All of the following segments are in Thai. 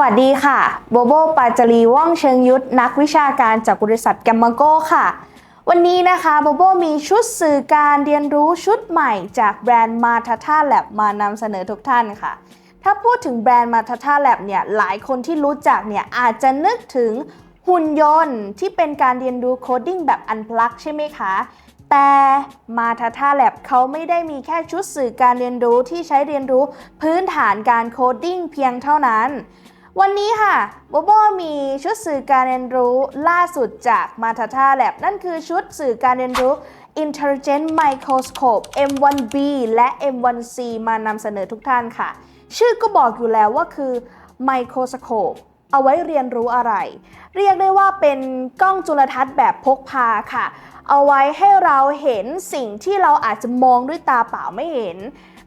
วัสดีค่ะ โบโบปาจารีว่องเชิงยุทธนักวิชาการจากบริษัทแกมมาโก้ค่ะ วันนี้นะคะโบโบมีชุดสื่อการเรียนรู้ชุดใหม่จากแบรนด์มาทาท่าแลบมานำเสนอทุกท่านค่ะ ถ้าพูดถึงแบรนด์มาทาท่าแลบเนี่ยหลายคนที่รู้จักเนี่ยอาจจะนึกถึงหุ่นยนต์ที่เป็นการเรียนรู้โคดดิ้งแบบอันพลักใช่ไหมคะแต่มาทาท่าแลบเขาไม่ได้มีแค่ชุดสื่อการเรียนรู้ที่ใช้เรียนรู้พื้นฐานการโคดดิ้งเพียงเท่านั้น วันนี้ค่ะโบโบมีชุดสื่อการเรียนรู้ล่าสุดจากมาทาท่าแลบนั่นคือชุดสื่อการเรียนรู้ Intelligent Microscope M1B และ M1C มานำเสนอทุกท่านค่ะ ชื่อก็บอกอยู่แล้วว่าคือ Microscope เอาไว้เรียนรู้อะไร เรียกได้ว่าเป็นกล้องจุลทรรศน์แบบพกพาค่ะ เอาไว้ให้เราเห็นสิ่งที่เราอาจจะมองด้วยตาเปล่าไม่เห็น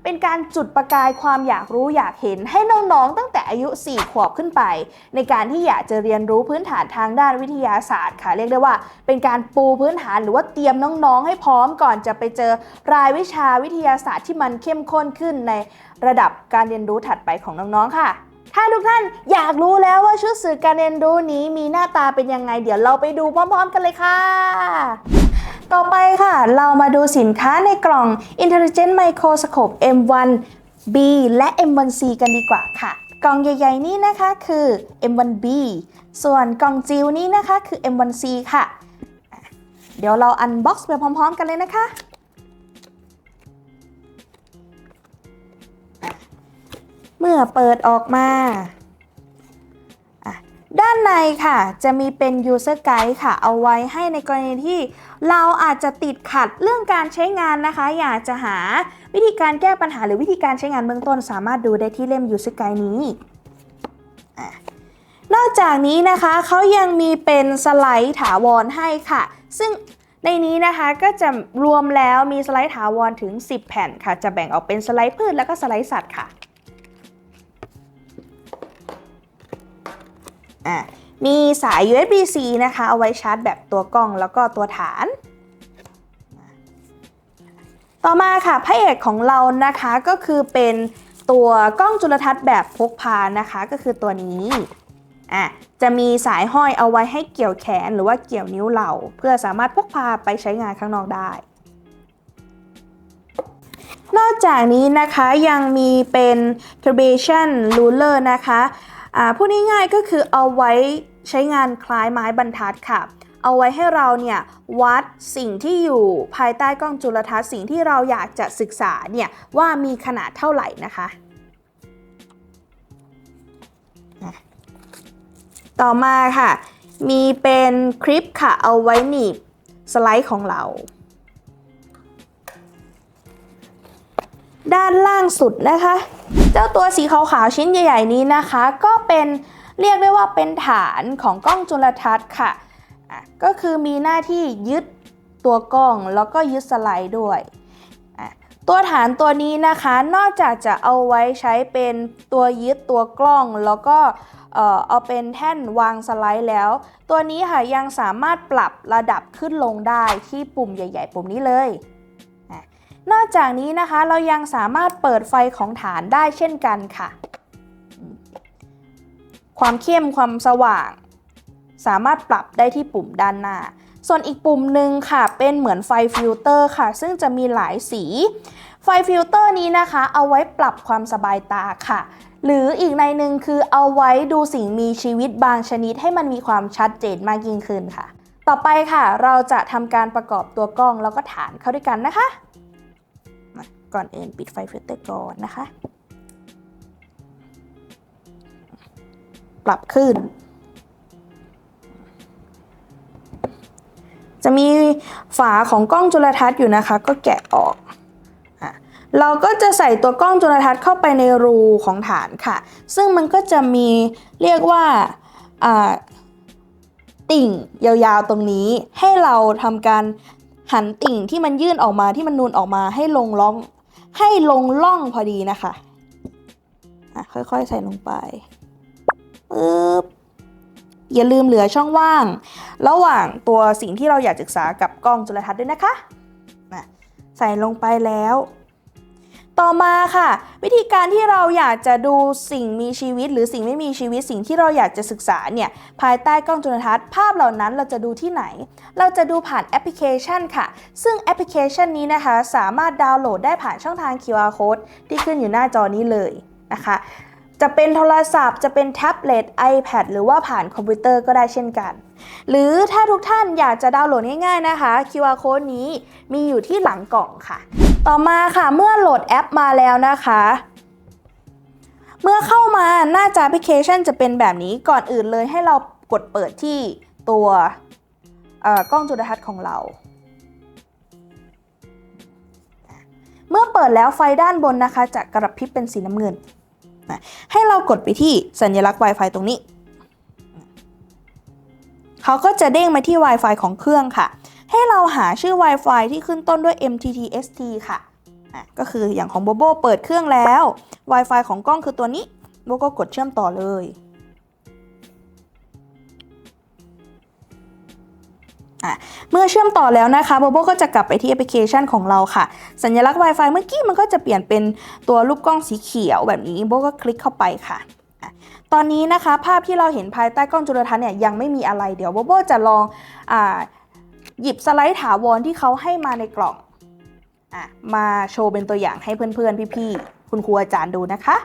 เป็นการจุดประกายความอยากรู้อยากเห็นให้น้องๆ ตั้งแต่อายุ 4 ขวบขึ้นไป ในการที่อยากจะเรียนรู้พื้นฐานทางด้านวิทยาศาสตร์ค่ะเรียกได้ว่า เป็นการปูพื้นฐานหรือว่าเตรียมน้องๆ ให้พร้อมก่อนจะไปเจอรายวิชาวิทยาศาสตร์ที่มันเข้มข้นขึ้นในระดับการเรียนรู้ถัดไปของน้องๆ ค่ะถ้าทุกท่านอยากรู้แล้วว่าชุดสื่อการเรียนรู้นี้มีหน้าตาเป็นยังไง เดี๋ยวเราไปดูพร้อมๆ กันเลยค่ะ ต่อไปค่ะ เรามาดูสินค้าในกล่อง Intelligent Microscope M1B และ M1C กันดีกว่าค่ะ กล่องใหญ่ ๆ นี้นะคะคือ M1B ส่วนกล่องจิ๋วนี้นะคะคือ M1C ค่ะ เดี๋ยวเราอันบ็อกซ์ไปพร้อม ๆ กันเลยนะคะ เมื่อเปิดออกมา ด้านในค่ะ จะมีเป็น user guide ค่ะ เอาไว้ให้ในกรณีที่เราอาจจะติดขัดเรื่องการใช้งานนะคะ อยากจะหาวิธีการแก้ปัญหาหรือวิธีการใช้งานเบื้องต้น สามารถดูได้ที่เล่ม user guide นี้นอกจากนี้นะคะเขายังมีเป็นสไลด์ถาวรให้ค่ะ ซึ่งในนี้นะคะก็จะรวมแล้วมีสไลด์ถาวรถึง 10 แผ่นค่ะ จะแบ่งออกเป็นสไลด์พืชแล้วก็สไลด์สัตว์ค่ะ อะมีสาย USB-C นะคะเอาไว้ชาร์จแบตตัวกล้องแล้วก็ตัวฐาน ต่อมาค่ะพระเอกของเรานะคะก็คือเป็นตัวกล้องจุลทรรศน์แบบพกพานะคะก็คือตัวนี้อะจะมีสายห้อยเอาไว้ให้เกี่ยวแขนหรือว่าเกี่ยวนิ้วเราเพื่อสามารถพกพาไปใช้งานข้างนอกได้ นอกจากนี้นะคะยังมีเป็น calibration ruler นะคะ พูดง่ายๆก็คือเอาไว้ใช้งานคล้ายไม้บรรทัดค่ะ เอาไว้ให้เราเนี่ยวัดสิ่งที่อยู่ภายใต้กล้องจุลทรรศน์สิ่งที่เราอยากจะศึกษาเนี่ยว่ามีขนาดเท่าไหร่นะคะต่อมาค่ะ มีเป็นคลิปค่ะเอาไว้หนีบสไลด์ของเรา ด้านล่างสุดนะคะ เจ้าตัวสีขาวๆชิ้นใหญ่ ๆนี้นะคะ ก็เป็นเรียกได้ว่าเป็นฐานของกล้องจุลทรรศน์ค่ะะก็คือมีหน้าที่ยึดตัวกล้องแล้วก็ยึดสไลด์ด้วย ตัวฐานตัวนี้นะคะนอกจากจะเอาไว้ใช้เป็นตัวยึดตัวกล้อง แล้วก็เอาเป็นแท่นวางสไลด์แล้ว ตัวนี้ค่ะยังสามารถปรับระดับขึ้นลงได้ที่ปุ่มใหญ่ ๆ ปุ่มนี้เลย นอกจากนี้นะคะเรายังสามารถเปิดไฟของฐานได้เช่นกันค่ะ ความเข้มความสว่าง สามารถปรับได้ที่ปุ่มด้านหน้า ส่วนอีกปุ่มหนึ่งค่ะเป็นเหมือนไฟฟิลเตอร์ค่ะ ซึ่งจะมีหลายสี ไฟฟิลเตอร์นี้นะคะเอาไว้ปรับความสบายตาค่ะ หรืออีกในหนึ่งคือเอาไว้ดูสิ่งมีชีวิตบางชนิดให้มันมีความชัดเจนมากยิ่งขึ้นค่ะ ต่อไปค่ะ เราจะทำการประกอบตัวกล้องแล้วก็ฐานเข้าด้วยกันนะคะ ก่อนอื่นปิดไฟฟิลเตอร์ก่อนนะคะ ปรับขึ้น จะมีฝาของกล้องจุลทรรศน์อยู่นะคะ ก็แกะออกเราก็จะใส่ตัวกล้องจุลทรรศน์เข้าไปในรูของฐานค่ะ ซึ่งมันก็จะมีเรียกว่าติ่งยาวๆตรงนี้ให้เราทำการหันติ่งที่มันยื่นออกมาที่มันนูนออกมาให้ลงล่อง ให้ลงล่องพอดีนะคะอะค่อยๆ ใส่ลงไปปึ๊บอย่าลืมเหลือช่องว่าง ระหว่างตัวสิ่งที่เราอยากศึกษากับกล้องจุลทรรศน์ด้วยนะคะนะใส่ลงไปแล้ว ต่อมาค่ะ วิธีการที่เราอยากจะดูสิ่งมีชีวิต หรือสิ่งไม่มีชีวิตสิ่งที่เราอยากจะศึกษาเนี่ยภายใต้กล้องจุลทรรศน์ภาพเหล่านั้นเราจะดูที่ไหน เราจะดูผ่านแอปพลิเคชันค่ะ ซึ่งแอปพลิเคชันนี้นะคะ สามารถดาวน์โหลดได้ผ่านช่องทาง QR code ที่ขึ้นอยู่หน้าจอนี้เลยนะคะจะเป็นโทรศัพท์จะเป็นแท็บเล็ต iPad หรือว่าผ่านคอมพิวเตอร์ก็ได้เช่นกัน หรือถ้าทุกท่านอยากจะดาวน์โหลดง่ายๆนะคะ QR code นี้มีอยู่ที่หลังกล่องค่ะ ต่อมาค่ะเมื่อโหลดแอปมาแล้วนะคะ เมื่อเข้ามาหน้าจอแอปพลิเคชันจะเป็นแบบนี้ก่อนอื่นเลยให้เรากดเปิดที่ตัวเอ่อกล้องจุลทรรศน์ของเรา เมื่อเปิดแล้วไฟด้านบนนะคะจะกระพริบเป็นสีน้ำเงิน ให้เรากดไปที่สัญลักษณ์ Wi-Fi ตรงนี้ เขาก็จะเด้งมาที่ Wi-Fi ของเครื่องค่ะ ให้เราหาชื่อ Wi-Fi ที่ขึ้นต้นด้วย MTTST ค่ะะก็คืออย่างของโบโบเปิดเครื่องแล้ว Wi-Fi ของกล้องคือตัวนี้โบก็กดเชื่อมต่อเลย เมื่อเชื่อมต่อแล้วนะคะโบโบก็จะกลับไปที่แอปพลิเคชันของเราค่ะ สัญลักษณ์ Wi-Fi เมื่อกี้มันก็จะเปลี่ยนเป็นตัวรูปกล้องสีเขียวแบบนี้โบก็คลิกเข้าไปค่ะตอนนี้นะคะภาพที่เราเห็นภายใต้กล้องจุลทรรศน์เนี่ยยังไม่มีอะไรเดี๋ยวโบโบจะลองอ หยิบสไลด์ถาวรที่เขาให้มาในกล่องอะมาโชว์เป็นตัวอย่างให้เพื่อนๆ พี่ๆ คุณครูอาจารย์ดูนะคะ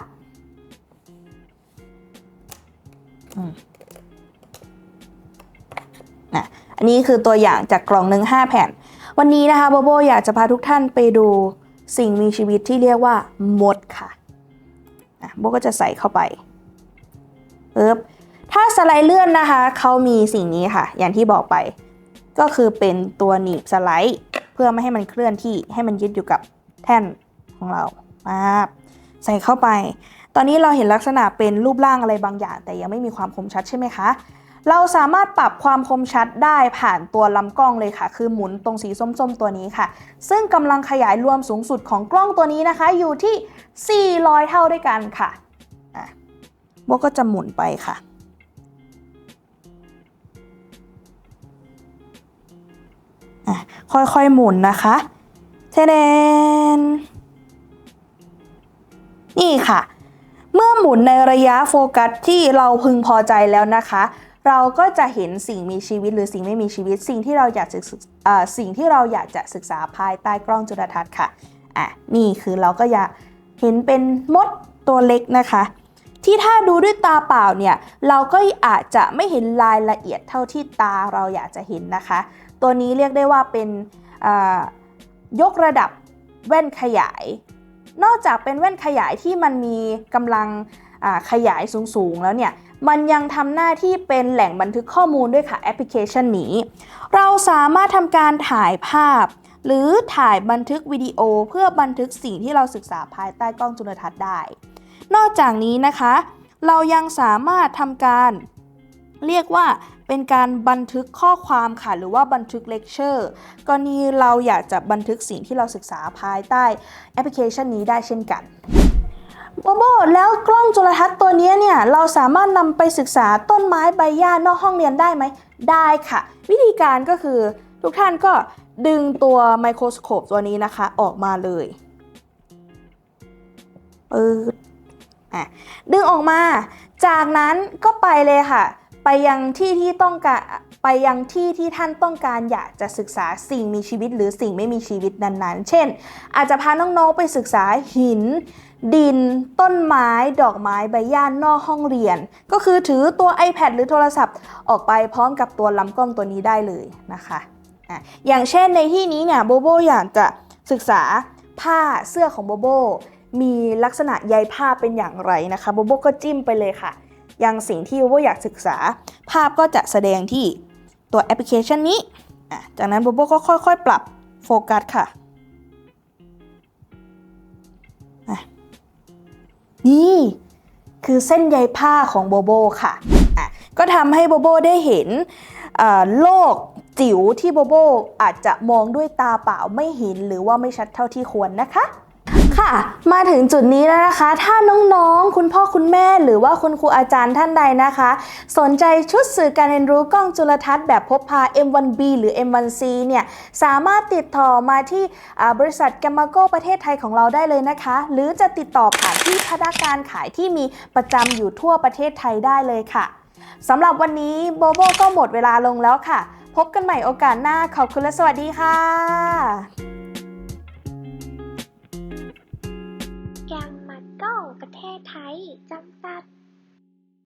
อันนี้คือตัวอย่างจากกล่องหนึ่ง5แผ่น วันนี้นะคะโบโบอยากจะพาทุกท่านไปดูสิ่งมีชีวิตที่เรียกว่ามดค่ะโบก็จะใส่เข้าไปปึ๊บถ้าสไลด์เลื่อนนะคะ เขามีสิ่งนี้ค่ะ อย่างที่บอกไป ก็คือเป็นตัวหนีบสไลด์ เพื่อไม่ให้มันเคลื่อนที่ให้มันยึดอยู่กับแท่นของเรามาบใส่เข้าไป ตอนนี้เราเห็นลักษณะเป็นรูปร่างอะไรบางอย่าง แต่ยังไม่มีความคมชัดใช่ไหมคะ เราสามารถปรับความคมชัดได้ผ่านตัวลำกล้องเลยค่ะ คือหมุนตรงสีส้มๆตัวนี้ค่ะ ซึ่งกำลังขยายรวมสูงสุดของกล้องตัวนี้นะคะ อยู่ที่ 400 เท่าด้วยกันค่ะอะโบก็จะหมุนไปค่ะ อะค่อยๆหมุนนะคะเทเดนนี่ค่ะ เมื่อหมุนในระยะโฟกัสที่เราพึงพอใจแล้วนะคะ เราก็จะเห็นสิ่งมีชีวิตหรือสิ่งไม่มีชีวิต สิ่งที่เราอยากจะสิ่งที่เราอยากจะศึกษาภายใต้กล้องจุลทรรศน์ค่ะอะนี่คือเราก็อยากเห็นเป็นมดตัวเล็กนะคะ ที่ถ้าดูด้วยตาเปล่าเนี่ย เราก็อาจจะไม่เห็นรายละเอียดเท่าที่ตาเราอยากจะเห็นนะคะ ตัวนี้เรียกได้ว่าเป็นยกระดับแว่นขยาย นอกจากเป็นแว่นขยายที่มันมีกำลังขยายสูงๆ แล้วเนี่ย มันยังทำหน้าที่เป็นแหล่งบันทึกข้อมูลด้วยค่ะแอปพลิเคชันนี้ เราสามารถทำการถ่ายภาพ หรือถ่ายบันทึกวิดีโอเพื่อบันทึกสิ่งที่เราศึกษาภายใต้กล้องจุลทรรศน์ได้ นอกจากนี้นะคะ เรายังสามารถทำการเรียกว่า เป็นการบันทึกข้อความค่ะ หรือว่าบันทึกเลคเชอร์กรณีเราอยากจะบันทึกสิ่งที่เราศึกษาภายใต้แอปพลิเคชันนี้ได้เช่นกันโบโบแล้วกล้องจุลทรรศน์ตัวนี้เนี่ยเราสามารถนำไปศึกษาต้นไม้ใบหญ้านอกห้องเรียนได้ไหม ได้ค่ะ วิธีการก็คือทุกท่านก็ดึงตัวไมโครสโคปตัวนี้นะคะออกมาเลยปึ๊ดอะดึงออกมา จากนั้นก็ไปเลยค่ะ ไปยังที่ที่ต้องการไปยังที่ที่ท่านต้องการอยากจะศึกษาสิ่งมีชีวิตหรือสิ่งไม่มีชีวิตนั้นๆ เช่น อาจจะพาน้องๆไปศึกษาหิน ดิน ต้นไม้ ดอกไม้ใบหญ้านนอกห้องเรียน ก็คือถือตัว iPad หรือโทรศัพท์ ออกไปพร้อมกับตัวลำกล้องตัวนี้ได้เลยนะคะอะอย่างเช่นในที่นี้เนี่ยโบโบอยากจะศึกษาผ้าเสื้อของโบโบมีลักษณะใยผ้าเป็นอย่างไรนะคะโบโบก็จิ้มไปเลยค่ะ ยังสิ่งที่โบโบอยากศึกษา ภาพก็จะแสดงที่ตัวแอปพลิเคชันนี้ จากนั้นโบโบก็ค่อยๆ ปรับโฟกัสค่ะนี่คือเส้นใยผ้าของโบโบค่ะะก็ทำให้โบโบได้เห็นโลกจิ๋วที่โบโบอาจจะมองด้วยตาเปล่าไม่เห็นหรือว่าไม่ชัดเท่าที่ควรนะคะ ค่ะ มาถึงจุดนี้แล้วนะคะ ถ้าน้องๆ คุณพ่อคุณแม่ หรือว่าคุณครูอาจารย์ท่านใดนะคะ สนใจชุดสื่อการเรียนรู้กล้องจุลทรรศน์แบบพกพา M1B หรือ M1C เนี่ย สามารถติดต่อมาที่บริษัทแกมมาโกประเทศไทยของเราได้เลยนะคะ หรือจะติดต่อผ่านที่พนักงานขายที่มีประจำอยู่ทั่วประเทศไทยได้เลยค่ะสำหรับวันนี้โบโบก็หมดเวลาลงแล้วค่ะ พบกันใหม่โอกาสหน้าขอบคุณและสวัสดีค่ะ ประเทศไทยจำกัด